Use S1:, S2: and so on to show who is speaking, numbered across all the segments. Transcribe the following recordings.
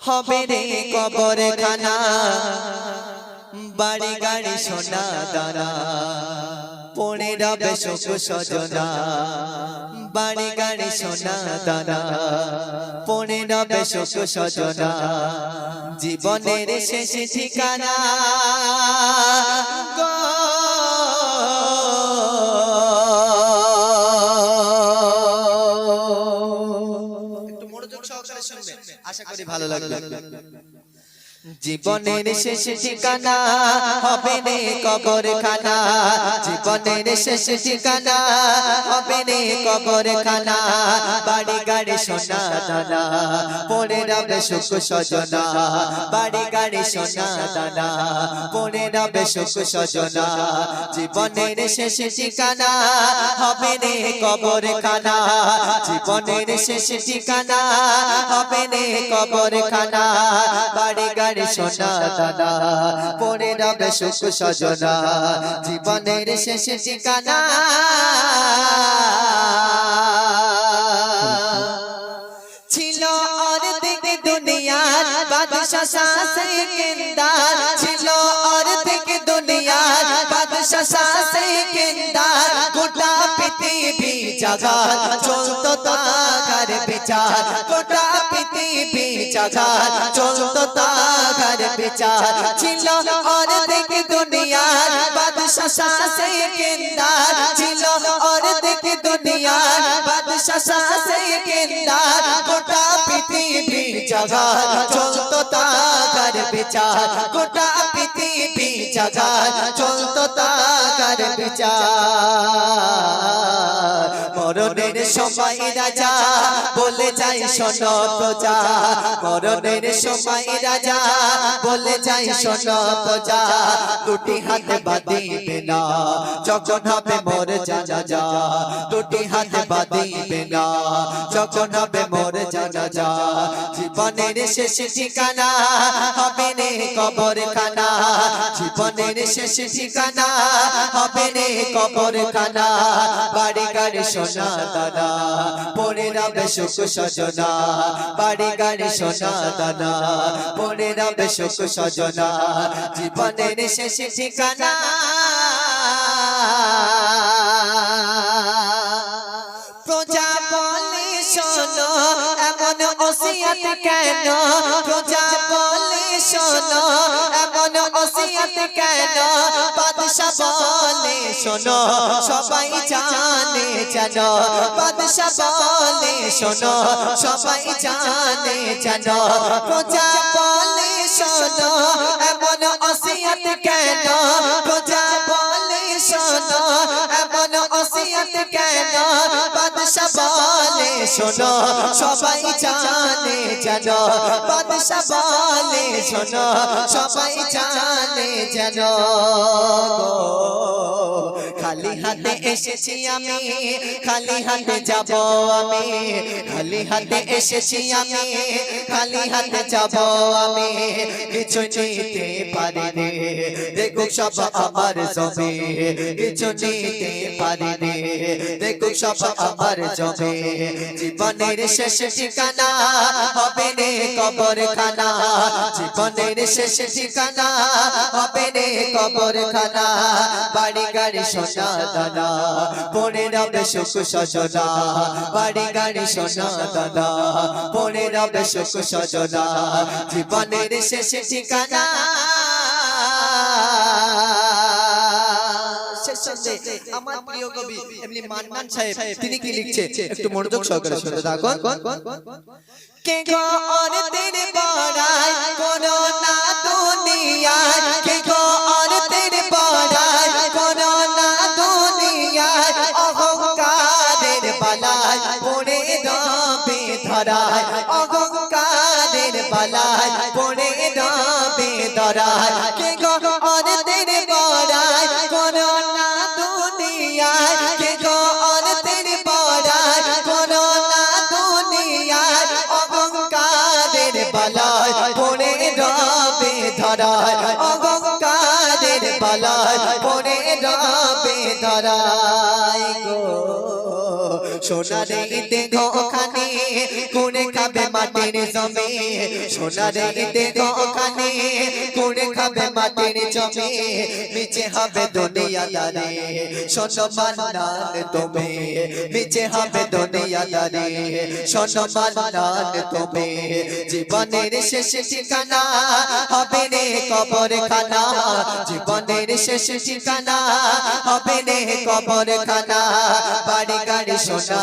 S1: হবে রে কবর খানা বাড়ি গাড়ি সোনা দানা, পড়ে রবে শোক সজনা, বাড়ি গাড়ি সোনা দানা, পড়ে রবে শোক সজনা, জীবনের শেষ ঠিকানা আশা করি ভালো লাগবে। জীবনের শেষ ঠিকানা হবে রে কবর খানা জীবনের শেষ ঠিকানা হবে রে কবর খানা বাড়ি গাড়ি সোনা দানা, পড়ে রবে সুখ সজনা। বাড়ি গাড়ি সোনা দানা, পড়ে রবে সুখ সজনা। জীবনের শেষ ঠিকানা হবে রে কবর খানা জীবনের শেষ ঠিকানা হবে রে কবর খানা বাড়ি গাড়ি সোনা দানা পড়ে রবে সুখ সজনা, জীবনের শেষ ঠিকানা। ছিল অর্ধেক দুনিয়ার বাদশাহ কেন্দার ছিল অর্ধেক দুনিয়ার বাদশাহ কেন্দার গোটা পৃথিবী জাগার, চলতো বিচার। গোটা পৃথিবী জাগার, চলতো বিচার ছিল অর্ধেক দুনিয়ার বাদশাহ শাসে ছিল। অর্ধেক দুনিয়ার বাদশাহ শাসে গোটা পৃথিবী জাগার চলতো তাগার বিচার। গোটা পৃথিবী জাগার চলতো তাগার বিচার। মরণের সময় রাজা বলে যাই, শোন প্রজা। মরণের সময় রাজা বলে যাই, শোন প্রজা। দুটি হাত বাঁধিবে না। যখন হবে মোর জানা যা দুটি হাত বাঁধিবে না। যখন হবে মোর জানা যা জীবনের শেষ ঠিকানা হবে রে কবর খানা জীবনের শেষ ঠিকানা হবে রে কবর খানা বাড়ি গাড়ি সোনা দানা, পড়ে রবে সুখ সজনা। বাড়ি গাড়ি সোনা দানা, পড়ে রবে সুখ সজনা। জীবনের শেষ ঠিকানা শোনো, এমন ওসিয়াত কেন? প্রজা বলে শোনো, এমন ওসিয়াত কেন? বাদশা বলে শোনো, সবাই জানে জানো বাদশা বলে শোনো, সবাই জানে জানো প্রজা বলে শোনো, এমন ওসিয়াত কেন? প্রজা ওসিয়াত কেন? বাদশা বলে, শোনো, সবাই জানে, জানো। বাদশা বলে, শোনো, সবাই জানে, জানো খালি হাতে এসেছি আমি, খালি হাতে যাব আমি। খালি হাতে এসেছি আমি, খালি হাতে যাব আমি। কিছু নিতে পারিনি। দেখুক সব আমার জমি। কিছু নিতে পারিনি। দেখুক সব আমার জমি। জীবনের শেষ ঠিকানা হবে রে কবর খানা জীবনের শেষ ঠিকানা হবে রে কবর খানা বাড়ি গাড়ি সোনা দানা পড়ে রবে সুখ সজনা বাড়ি গাড়ি সোনা দানা পড়ে রবে সুখ সজনা জীবনের শেষ ঠিকানা ছন্দে আমার প্রিয় কবি এমনি মান্নান সাহেব তিনি কি লিখছে একটু মনোযোগ সহকারে শুনতে থাকুন। কে গো অর্থের বড়াই করো না দুনিয়ায়? কে গো অর্থের বড়াই না দুনিয়ায়? অহংকারের পড়ে রবে ধরায়। অহংকারের পড়ে রবে ধরায়। কে গো ধরায় অহংকারের পালায় পরে রাবে ধরায় গো। সোনারে দেখো ওখানে কোনে খাবে মাটির জমি? সোনারে দেখো ওখানে কোনে খাবে মাটির জমি? নিচে হবে দুনিয়া দারে শোনো মান্নান তুমি। নিচে হবে দুনিয়া দারে শোনো মান্নান তুমি। জীবনের শেষ ঠিকানা হবে রে কবর খানা জীবনের শেষ ঠিকানা হবে রে কবর খানা বাড়ি গাড়ি সোনা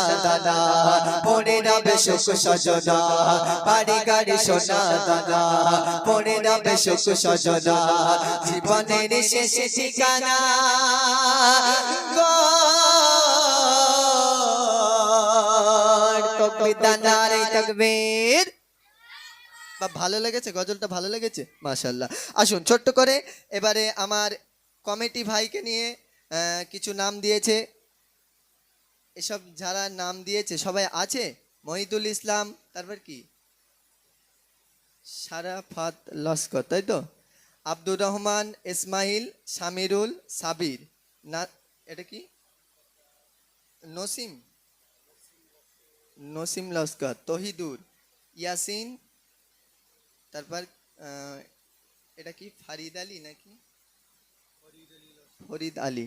S1: ভালো লেগেছে? গজলটা ভালো লেগেছে? মাশাল্লাহ আসুন, ছোট্ট করে এবারে আমার কমিটি ভাইকে নিয়ে কিছু নাম দিয়েছে। এসব যারা নাম দিয়েছে, সবাই আছে? মহিদুল ইসলাম, তারপর কি? সারাফাত লস্কর, তাই তো? আব্দুর রহমান, ইসমাইল, সামিরুল, সাবির। না, এটা কি? নসিম। নসিম লস্কর, তহিদুর। ইয়াসিন, তারপর এটা কি ফারিদ আলী নাকি? ফরিদ আলী।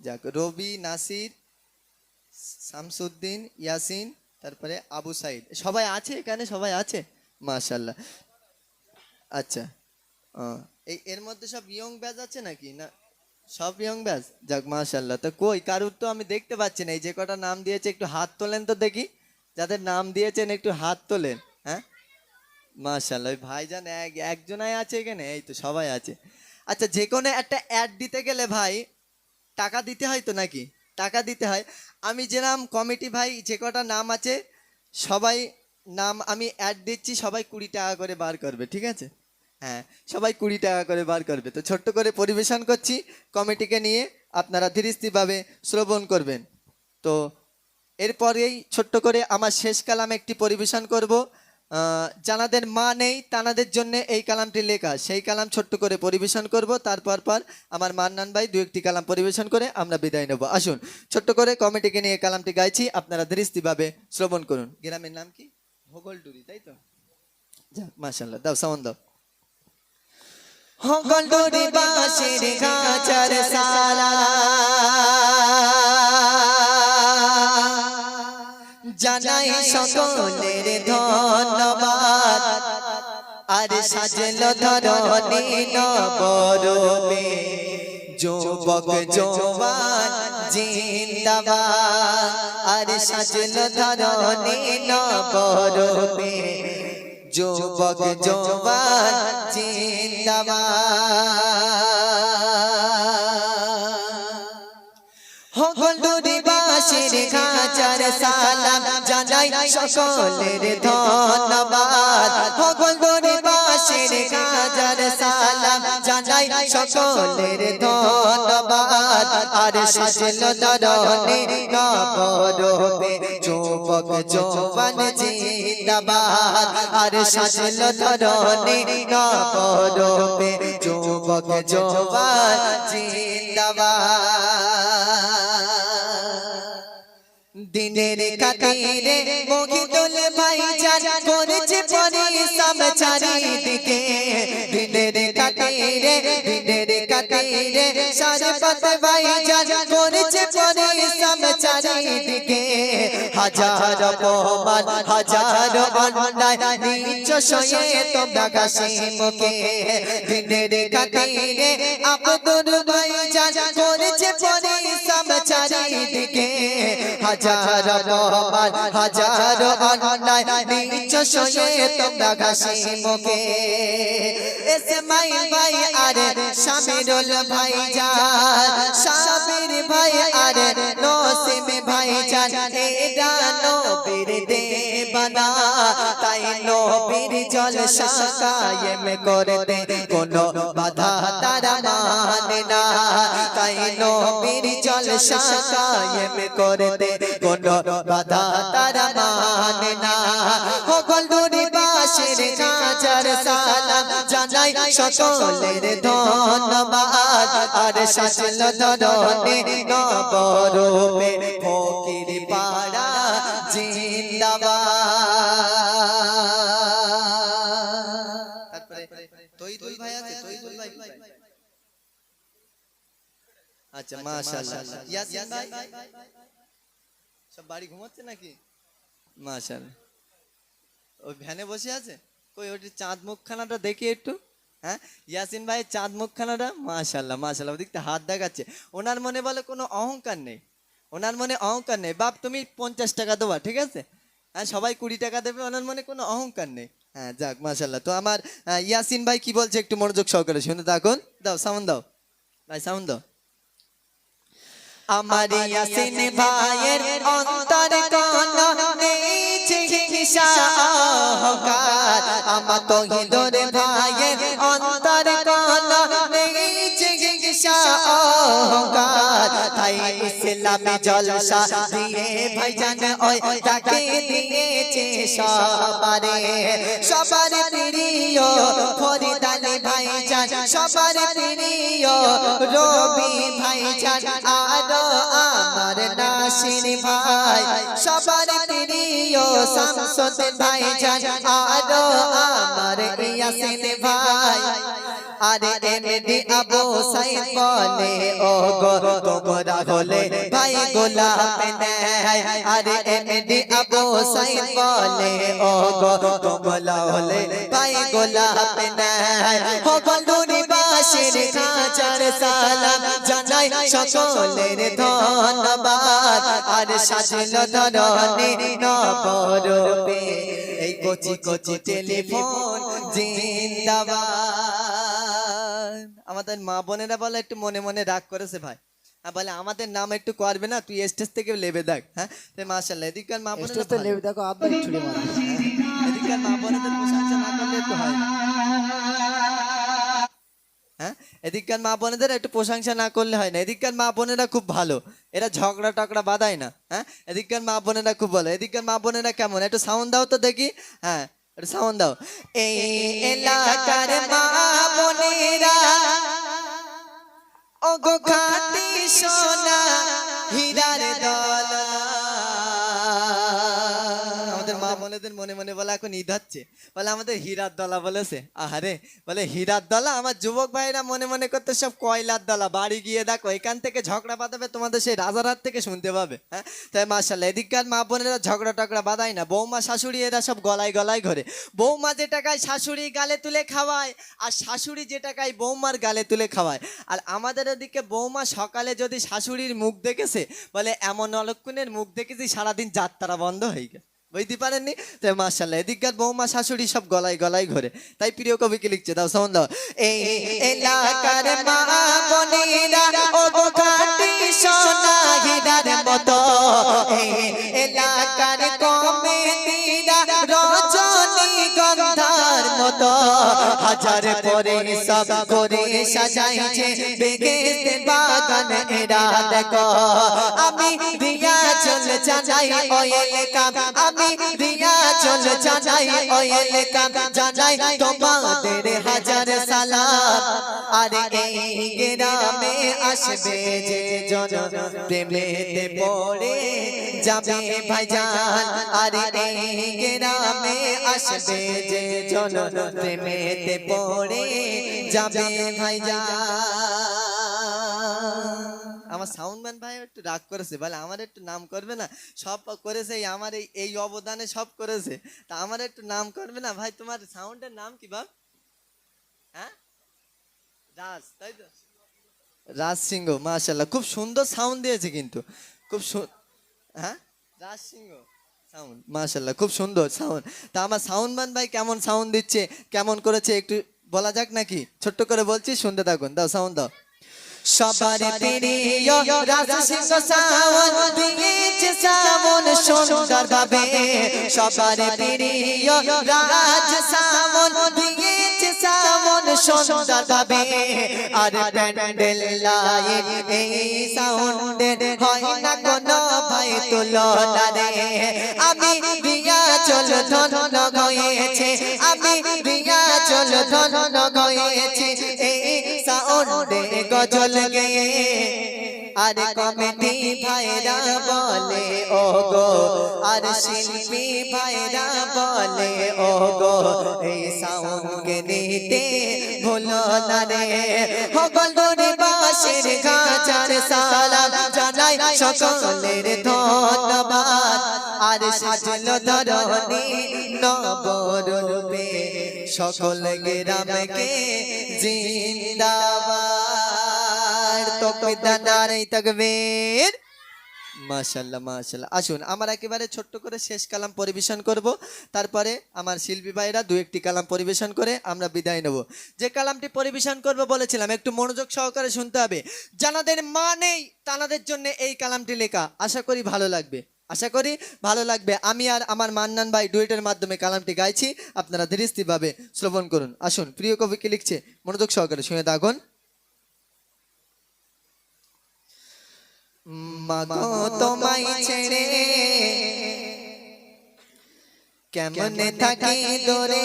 S1: যাক, রবি, নাসির শামসুদ্দিন, ইয়াসিন, তারপরে আবু সাইদ। সবাই আছে এখানে? সবাই আছে? মাশাল্লাহ আচ্ছা। এই এর মধ্যে সব ইয়ং ব্যাচ আছে নাকি? না, সব ইয়ং ব্যাচ যাক মাশাল্লাহ তো কই, কারুর তো আমি দেখতে পাচ্ছি না। এই যে কটা নাম দিয়েছে, একটু হাত তোলেন তো দেখি। যাদের নাম দিয়েছেন, একটু হাত তোলেন হ্যাঁ? মাশাল্লাহ ওই ভাইজান এক, একজনাই আছে এখানে? এই তো সবাই আছে। আচ্ছা যে কোনো একটা অ্যাড দিতে গেলে ভাই, টাকা দিতে হয় তো নাকি? টাকা দিতে হয়। আমি যে নাম কমিটি ভাই, যে কটা নাম আছে, সবাই নাম আমি অ্যাড দিচ্ছি, সবাই কুড়ি টাকা করে বার করবে, ঠিক আছে? হ্যাঁ সবাই কুড়ি টাকা করে বার করবে। তো ছোট্ট করে পরিবেশন করছি, কমিটিকে নিয়ে আপনারা ধীরস্থিরভাবে শ্রবণ করবেন। তো এরপরেই ছোট্ট করে আমার শেষ কালাম একটি পরিবেশন করব। আহ, যানাদের মা নেই তানাদের জন্য এই কালামটি লেখা। সেই কালাম ছোট্ট করে পরিবেশন করব তারপর পর আমার মান্নান ভাই দু একটি কালাম পরিবেশন করে আমরা বিদায় নেব। আসুন ছোট্ট করে কমিটিকে নিয়ে কালামটি গাইছি আপনারা দৃষ্টিভাবে শ্রবণ করুন। গ্রামের নাম কি? ভোগলডুরি তাই তো? যাক মাশাল্লাহ দাও সাউন্ড দাও। হগলডুরি বাঁশের গাছার সালা। জানাই সকলের ধন্যবাদ। আর সাজল ধরণী নবরূপে। যুবক জওয়ান জিন্দাবাদ। আর সাজল ধরণী নবরূপে। যুবক জওয়ান জিন্দাবাদ। খাঁচার সালাম জানাই সকলের ধন্যবাদ। হগলুরি বাসের খাঁচার সালাম জানাই সকলের ধন্যবাদ। আর শাসল দরনে নবরবে যুবক জওয়ান জিন্দাবাদ। আর শাসল দরনে নবরবে যুবক জওয়ান জিন্দাবাদ। দিনের কাতিরে মহিদুল ভাই জান করেছে পরিশ্রম চারিদিকে। দিনের কাতিরে দিনের কাতিরে সারপত ভাই জান করেছে পরিশ্রম চারিদিকে। হাজার অপমান, হাজার অন্যায় নিচ সয়ে তোমরা কাশি মুখে। দিনের কাতিরে আব্দুল ভাই জান করেছে পরিশ্রম চারিদিকে হাজার অপমান হাজার অন্যায় নিচ সয়ে তোমরা ঘাসি মুখে। এসমাই ভাই আরে শামিরুল ভাই জান শামির ভাই আরে নসিম ভাই জান এরা নবীর দেবানা। তাই নবীর জল কায়েম করতে কোনো বাধা তারা মানে না। তাই নবীর জল কায়েম করতে কোন বাধা তারা মানে না। হগল দুরি বাসের কাজার সালাম জানাই সকলের ধন্যবাদ। আর শাসল ধরনে নবরূপে ফকির পাড়া আচ্ছা মাশাআল্লাহ। ইয়াসিন ভাই? সব বাড়ি ঘুমাচ্ছে নাকি? মাশাআল্লাহ। ওই ভ্যানে বসে আছে? কই ওটি চাঁদ মুখখানাটা দেখি একটু। হ্যাঁ? ইয়াসিন ভাই চাঁদ মুখখানাটা? মাশাল্লাহ মাশাল্লাহ ওদিকটা হাত দেখাচ্ছে। ওনার মনে বলে কোনো অহংকার নেই। ওনার মনে অহংকার নেই। বাপ তুমি পঞ্চাশ টাকা দেবা ঠিক আছে? হ্যাঁ সবাই কুড়ি টাকা দেবে ওনার মনে কোনো অহংকার নেই। হ্যাঁ যাক মাশাল্লাহ তো আমার ইয়াসিন ভাই কি বলছে একটু মনোযোগ সহকারে শুনে থাকুন। দাও সাউন্ড দাও। ভাই সাউন্ড দাও। আমার ইয়াসিন ভাইয়ের অন্তর কোন নেই চিকিৎসা অহংকার। আমার তো হিন্দুর ভাইয়ের অন্তর কোন নেই চিকিৎসা অহংকার। তাই ইসলামে জলসা দিয়ে ভাইজান ওই তাকে দিয়েছে সবারে। সবার প্রিয় ফরিদ ভাইজান সবার প্রিয় রবি ভাইজান আরও আমার নাসির ভাই। সবার প্রিয় শামসুদ্দিন ভাইজান আরও আমার ইয়াসিন ভাই। আরে এমডি আবু সাইদ বলে ও গো তোমরা হলে ভাই গোলাপ নেয় আরে এমডি আবু সাইদ বলে ও গো তোমরা হলে ভাই গোলাপ নেয় হো বন্ধুরি বাসির হাজার সালাম জানাই সকলের ধন্যবাদ। আর সাজল ধরনে নবরূপে এই কচি কচি টেলিফোন জিন্দাবাদ। আমাদের মা বোনেরা বলে একটু মনে মনে রাগ করেছে ভাই। বলে আমাদের নাম একটু করবে না তুই স্টেজ থেকে লেবে দেখ। হ্যাঁ তো মাশাল্লাহ এদিককার মা বোনেরা
S2: লেবে দেখো আব্বা ছুড়ে মারে।
S1: এদিককার মা বোনেদের প্রশংসা না করলে একটু হয়। হ্যাঁ এদিককার মা বোনেদের একটু প্রশংসা না করলে হয় না। এদিককার মা বোনেরা খুব ভালো এরা ঝগড়া টগড়া বাঁধায় না। হ্যাঁ এদিককার মা বোনেরা খুব ভালো। এদিককার মা বোনেরা কেমন? একটু সাউন্ড দাও তো দেখি। হ্যাঁ একটু সাউন্ড দাও। এই এলাকার মা বোনেরা ও খাতি সোনা হীরার দলা। আমাদের মা বোনেদের মনে মনে বলে এখন ঈদ হচ্ছে। বলে আমাদের হীরার দলা বলেছে। আহারে বলে হীরার দলা? আমার যুবক ভাইরা মনে মনে করতে সব কয়লার দলা। বাড়ি গিয়ে দেখো এখান থেকে ঝগড়া বাঁধাবে তোমাদের সেই রাজারহাট থেকে শুনতে পাবে। হ্যাঁ? তাই মাসাল্লাহ এদিককার মা বোনেরা ঝগড়া টগড়া বাঁধায় না। বৌমা শাশুড়ি এরা সব গলায় গলায় ঘরে। বৌমা যে টাকায় শাশুড়ি গালে তুলে খাওয়ায় আর শাশুড়ি যে টাকায় বৌমার গালে তুলে খাওয়ায়। আর আমাদের ওদিকে বৌমা সকালে যদি শাশুড়ির মুখ দেখেছে বলে এমন অলক্ষণের মুখ দেখেছি সারাদিন যাত্রা বন্ধ হয়ে গেছে। বুঝতে পারেননি? তাই মার্শাল্লাহ এদিককার বৌমা শাশুড়ি সব গলায় গলায় ঘরে। তাই প্রিয় কবি কি লিখছে, দাও সাউন্ড দাও। এই এলাকার মা বনিরা, ও গো খাটি সোনা হীরার মতো। এই এলাকার কমেদিরা রজনী গন্ধার মতো। হাজার পরে সব করে সাজাইছে বেগেতে বাগান এরা দেখো। আমি দিয়া চল জানাই ওয়েল কাম আমি দিয়া চল জানাই ওয়েল কাম জানাই তোমাদের হাজার সালাম। আরে এই গ্রামে আসবে যে জন প্রেমেতে পড়ে যাবে ভাইজান। আরে এই গ্রামে আসবে যে জন প্রেমেতে পড়ে যাবে ভাইজান। আমার সাউন্ডম্যান ভাই একটু রাগ করেছে বলে আমার একটু নাম করবে না? সব করেছে আমার এই এই অবদানে সব করেছে। তা আমার একটু নাম করবে না? ভাই তোমার সাউন্ডের নাম কি বাপ? হ্যাঁ? রাজ তাই তো? রাজ সিংহ মাশাল্লাহ খুব সুন্দর সাউন্ড দিয়েছে কিন্তু। খুব হ্যাঁ? রাজ সিংহ। সাউন্ড মাশাল্লাহ খুব সুন্দর সাউন্ড তা আমার সাউন্ডম্যান ভাই কেমন সাউন্ড দিচ্ছে? কেমন করেছে? একটু বলা যাক নাকি? ছোট্ট করে বলছি শুনতে থাকুন। দাও সাউন্ড দাও। সবার প্রিয় রাজা সিংহ সাউন্ড দিয়েছে সাউন্ড সুন্দর ভাবে। সবার প্রিয় রাজ সাউন্ড দিয়েছে সাউন্ড সুন্দর ভাবে। আর প্যান্ডেল লাইট এই সাউন্ডের হয় না কোনো ভাই তুলনা রে। আমি দিয়া চল ধন গয়েছে আমি চল ধন গয়েছে এই সাউন্ডে গজল গেয়ে, আর কমিটি ভাইরা বলে ও গো আর শিল্পী ভাইরা বলে ও গো এই সাউন্ডকে নিতে ভুলো না রে। হো বাসের গাছ চার সালাম জানাই সকলের ধন্যবাদ। আর সাজলো ধরণী নবরূপে। সকল গ্রামকে জিন্দাবাদ। তকবীর এই তকবীর। মাশাল্লাহ মাশাল্লাহ আসুন, আমার একেবারে ছোট্ট করে শেষ কালাম পরিবেশন করব। তারপরে আমার শিল্পী ভাইরা দু একটি কালাম পরিবেশন করে আমরা বিদায় নেব। যে কালামটি পরিবেশন করব বলেছিলাম, একটু মনোযোগ সহকারে শুনতে হবে। যাদের মা নেই, তানাদের জন্য এই কালামটি লেখা। আশা করি ভালো লাগবে। আশা করি ভালো লাগবে। আমি আর আমার মান্নান ভাই ডুয়েটের মাধ্যমে কালামটি গাইছি। আপনারা ধীরস্থিরভাবে শ্রবণ করুন। আসুন, প্রিয় কবি কি লিখছে, মনোযোগ সহকারে শুনে থাকুন মাগো তোমায় কেমন থাকি দরে?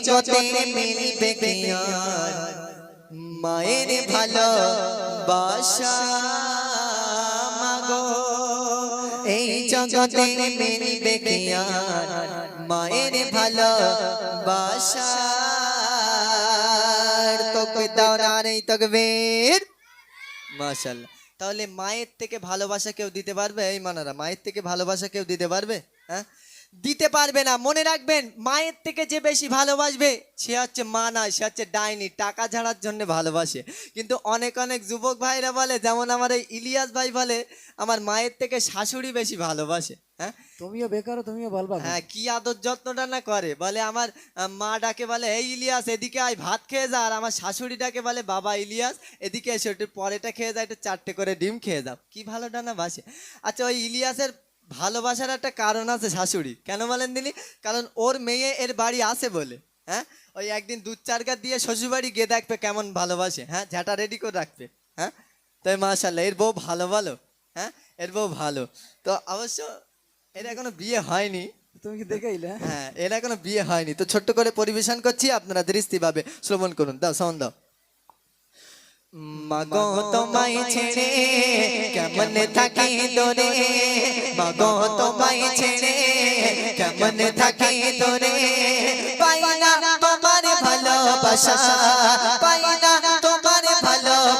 S1: জগতে মিলবে মায়ের ভালোবাসা মাগো। এই জগতে মিলবে মায়ের ভালোবাসা তোকে দাও না মাশাল্লাহ তাহলে মায়ের থেকে ভালোবাসা কেউ দিতে পারবে? এই মানারা, মায়ের থেকে ভালোবাসা কেউ দিতে পারবে? হ্যাঁ? দিতে পারবে না। মনে রাখবেন মায়ের থেকে যে বেশি ভালোবাসবে সে হচ্ছে মা নয় সে হচ্ছে ডাইনি। টাকা ঝাড়ার জন্য ভালোবাসে। কিন্তু অনেক অনেক যুবক ভাইরা বলে যেমন আমার এই ইলিয়াস ভাই বলে আমার মায়ের থেকে শাশুড়ি বেশি ভালোবাসে হ্যাঁ?
S2: তুমিও বেকার তুমিও বলবা
S1: হ্যাঁ কি আদর যত্নটা না করে? বলে আমার মা ডাকে বলে এই ইলিয়াস এদিকে আয় ভাত খেয়ে যা। আর আমার শাশুড়ি ডাকে বলে বাবা ইলিয়াস এদিকে এসে একটু পরেটা খেয়ে যা একটু চারটে করে ডিম খেয়ে যাও। কি ভালোটা না বাসে? আচ্ছা ওই ইলিয়াসের ভালোবাসার একটা কারণ আছে শাশুড়ি। কেন বলেন দিলি? কারণ ওর মেয়ে এর বাড়ি আসে বলে হ্যাঁ? ওই একদিন দুধ চারকা দিয়ে শ্বশুরবাড়ি গিয়ে দেখবে কেমন ভালোবাসে হ্যাঁ? ঝাঁটা রেডি করে রাখবে হ্যাঁ? তাই মাশাল্লাহ এর বউ ভালো ভালো হ্যাঁ? এর বউ ভালো। তো অবশ্য এর এখনও বিয়ে হয়নি।
S2: তুমি কি দেখাইলে
S1: হ্যাঁ এর এখনও বিয়ে হয়নি। তো ছোট্ট করে পরিবেশন করছি আপনারা দৃষ্টিভাবে শ্রবণ করুন। দাও সাউন্ড দাও। মাগো তোমায় ছেড়ে কেমন থাকি দোরে? মাগো তোমায় ছেড়ে কেমন থাকি দোরে? পাইনা তোমার ভালোবাসা পাইনা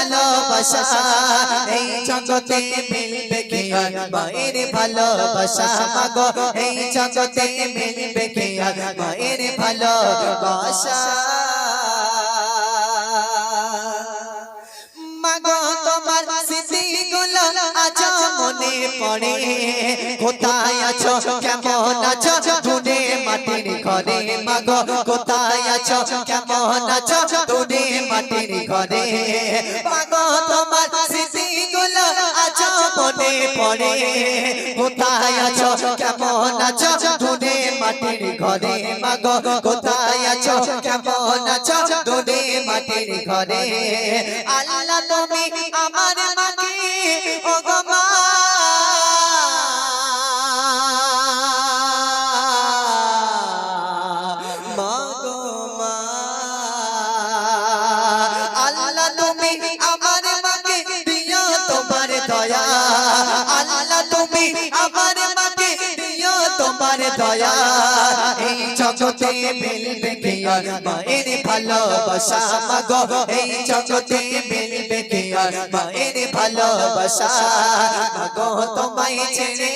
S1: ভালোবাসা। এই জগতে মিলবে কি আর মায়ের ভালোবাসা? মাগো, এই জগতে মিলবে কি আর মায়ের ভালোবাসা? মাগো, তোমার স্মৃতিগুলো আজ মনে পড়ে। কোথায় আছো? আছো? কেমন আছো? দূরে মাটির ঘরে। মাগো, তোমার স্মৃতিগুলো আজ মনে পড়ে। কোথায় আছো? কেমন আছো? দূরে মাটির ঘরে। মাগো, কোথায় আছো? কেমন আছো? দূরে মাটির ঘরে। আল্লাহ তুমি আমার মাকে তুমি আমার মাকে দিও তোমার দয়া। এই জগতে মিলবে কি আর মায়ের ভালোবাসা? মাগো, এই জগতে মিলবে কি আর মায়ের ভালোবাসা? মাগো, তোমায় ছেড়ে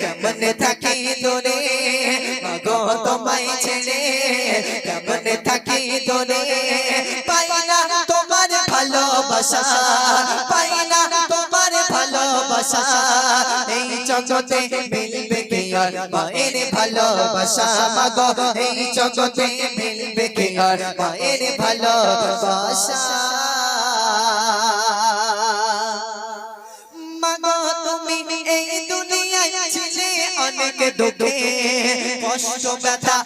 S1: কেমন থাকি দূরে? মাগো, তোমায় ছেড়ে কেমন থাকি দূরে? পাই না তোমার ভালোবাসা। ভালোবাসা, এই জগতে মিলবে কি আর? মায়ের ভালোবাসা মাগো, এই জগতে মিলবে কে আর? মায়ের ভালোবাসা। মাগো, তুমি এই দুনিয়ায় ছিলে অনেক দুঃখে কষ্ট ব্যথা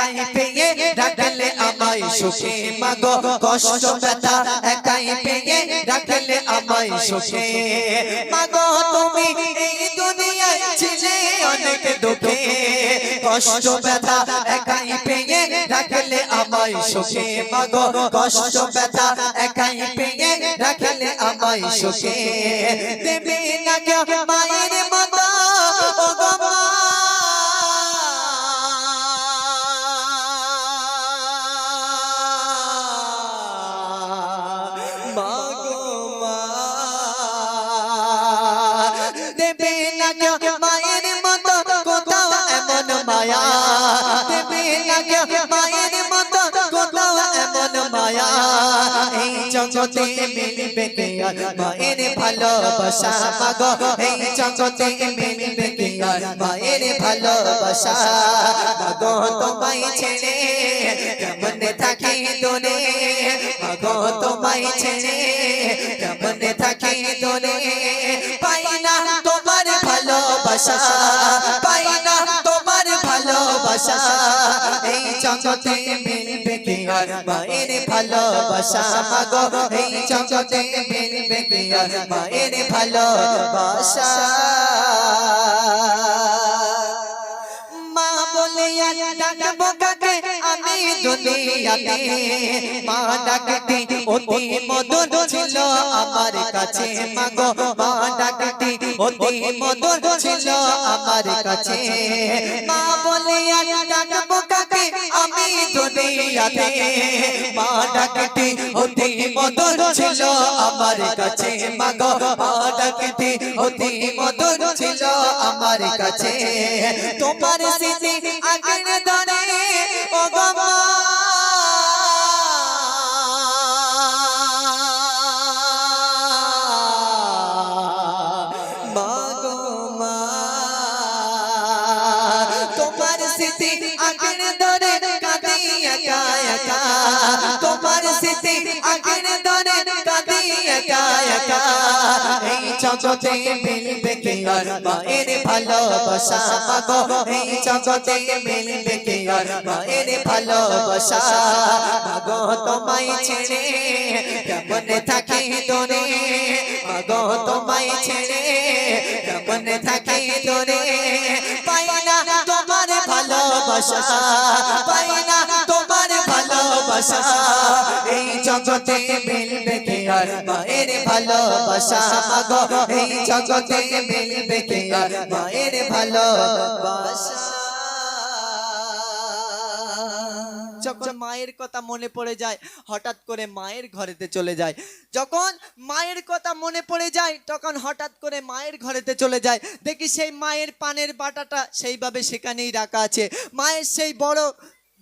S1: একাই পেয়ে রাখলে আমায় সুখে মাগো, কষ্ট, ব্যথা একাই পেয়ে রাখলে আমায় সুখে মাগো, তুমি এই দুনিয়ায় ছিলে অনেক দুঃখে। কষ্ট, ব্যথা একাই পেয়ে রাখলে আমায় সুখে মাগো, কষ্ট, ব্যথা একাই পেয়ে রাখলে আমায় সুখে দেবে না কেউ মায়ের মায়া। দেবে কেউ মায়ের মতো কোথাও এমন মায়া। এই জগতে মিলবে কে আর মায়ের ভালোবাসা? মাগো, এই জগতে মিলবে কে আর মায়ের ভালোবাসা? মাগো, তোমায় ছেড়ে কেমন থাকি দোনে মাগো, তোমায় ছেড়ে কেমন থাকি দোনে পাই না তোমার ভালোবাসা। ভালোবাসা। এই জগতে মিলবে কে আর মায়ের ভালোবাসা? মাগো, এই জগতে মিলবে কে আর মায়ের ভালোবাসা? মা বলে আর ডাকবো কাকে? আমি দুনিয়াতে। মা ডাকতে অতি মধুর ছিল আমার কাছে। মাগো, মা ডাকতে অতি মধুর ছিল আমার কাছে। মা বলে ডাকবো কাকে? আমি দুনিয়াতে। মা ডাকতে অতি মধুর ছিল আমার কাছে। মাগো মা ডাকতে অতি মধুর ছিল আমার কাছে। তোমার স্মৃতি আগের ধরে ও গো ধরে কাঁদি একা একা তোমার স্মৃতি আগের ধরে কাঁদি একা একা এই জগতে মিলবে কে আর মায়ের ভালোবাসা? মাগো এই জগতে মিলবে কে আর মায়ের ভালোবাসা? ভালোবাসা পাই না তোমার ভালোবাসা। এই জগতে মিলবে কে আর মায়ের ভালোবাসা? গো এই জগতে মিলবে কে আর মায়ের ভালোবাসা? যখন মায়ের কথা মনে পড়ে যায় হঠাৎ করে মায়ের ঘরেতে চলে যায়। যখন মায়ের কথা মনে পড়ে যায় তখন হঠাৎ করে মায়ের ঘরেতে চলে যায়। দেখি সেই মায়ের পানের বাটাটা সেইভাবে সেখানেই রাখা আছে। মায়ের সেই বড়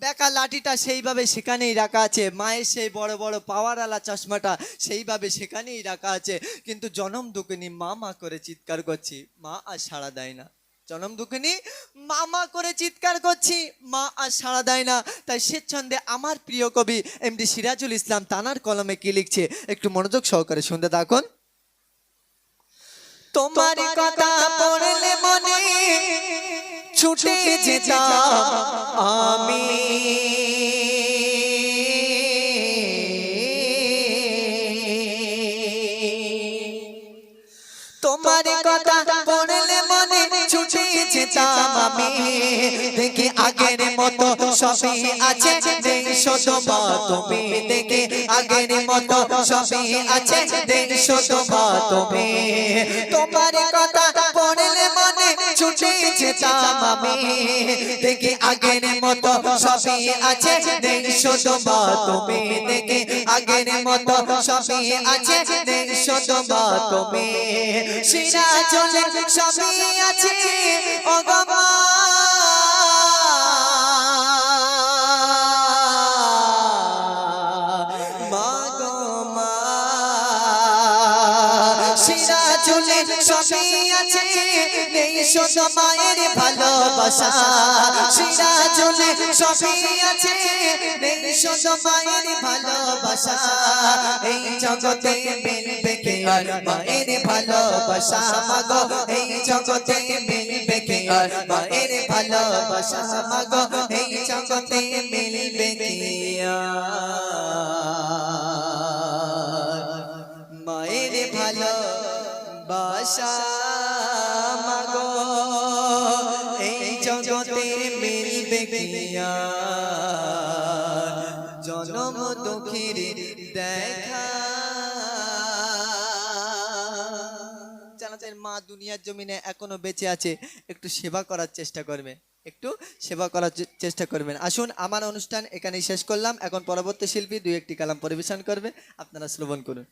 S1: বেকা লাঠিটা সেইভাবে সেখানেই রাখা আছে। মায়ের সেই বড় বড় পাওয়ারওয়ালা চশমাটা সেইভাবে সেখানেই রাখা আছে। কিন্তু জনম দুঃখিনী মা মা করে চিৎকার করছি। মা আর সাড়া দেয় না। জনম দুঃখিনী মা মা করে চিৎকার করছি। মা আর সাড়া দেয় না। তাই স্বেচ্ছন্দে আমার প্রিয় কবি এমডি সিরাজুল ইসলাম তানার কলমে কি লিখছে? একটু মনোযোগ সহকারে শুনতে থাকুন। তোমার কথা পড়লে মনে ছুটে যেতাম আমি। তোমার কথা পড়লে যেতাম আমি। দেখি আগের মতো সবই আছে। দেখছ তোমা তুমি দেখে আগের মতো সবই আছে। দেখছ তোমা তুমি। তোমার কথা পড়লে মনে ছুটে যেতাম দেখে আগের মতো সবই আছে। দেখছ তোমা তুমি দেখে আগের মতো সবই আছে। দেখছ তোমা তুমি সিরাজুল সবই আছে। ও সবই আছে, নেই শোনো মায়ের ভালোবাসা। শিরা চলে সবই আছে, নেই শোনো মায়ের ভালোবাসা। এই জগতে মিলবে কে আর মায়ের ভালোবাসা? মাগো, এই জগতে মিলবে কে আর মায়ের ভালোবাসা? মাগো, এই জগতে মিলবে কে আর মা দুনিয়ার জমিনে এখনও বেঁচে আছে, একটু সেবা করার চেষ্টা করবে, একটু সেবা করার চেষ্টা করবেন। আসুন, আমার অনুষ্ঠান এখানেই শেষ করলাম। এখন পরবর্তী শিল্পী দুই একটি কালাম পরিবেশন করবে। আপনারা শ্রবণ করুন।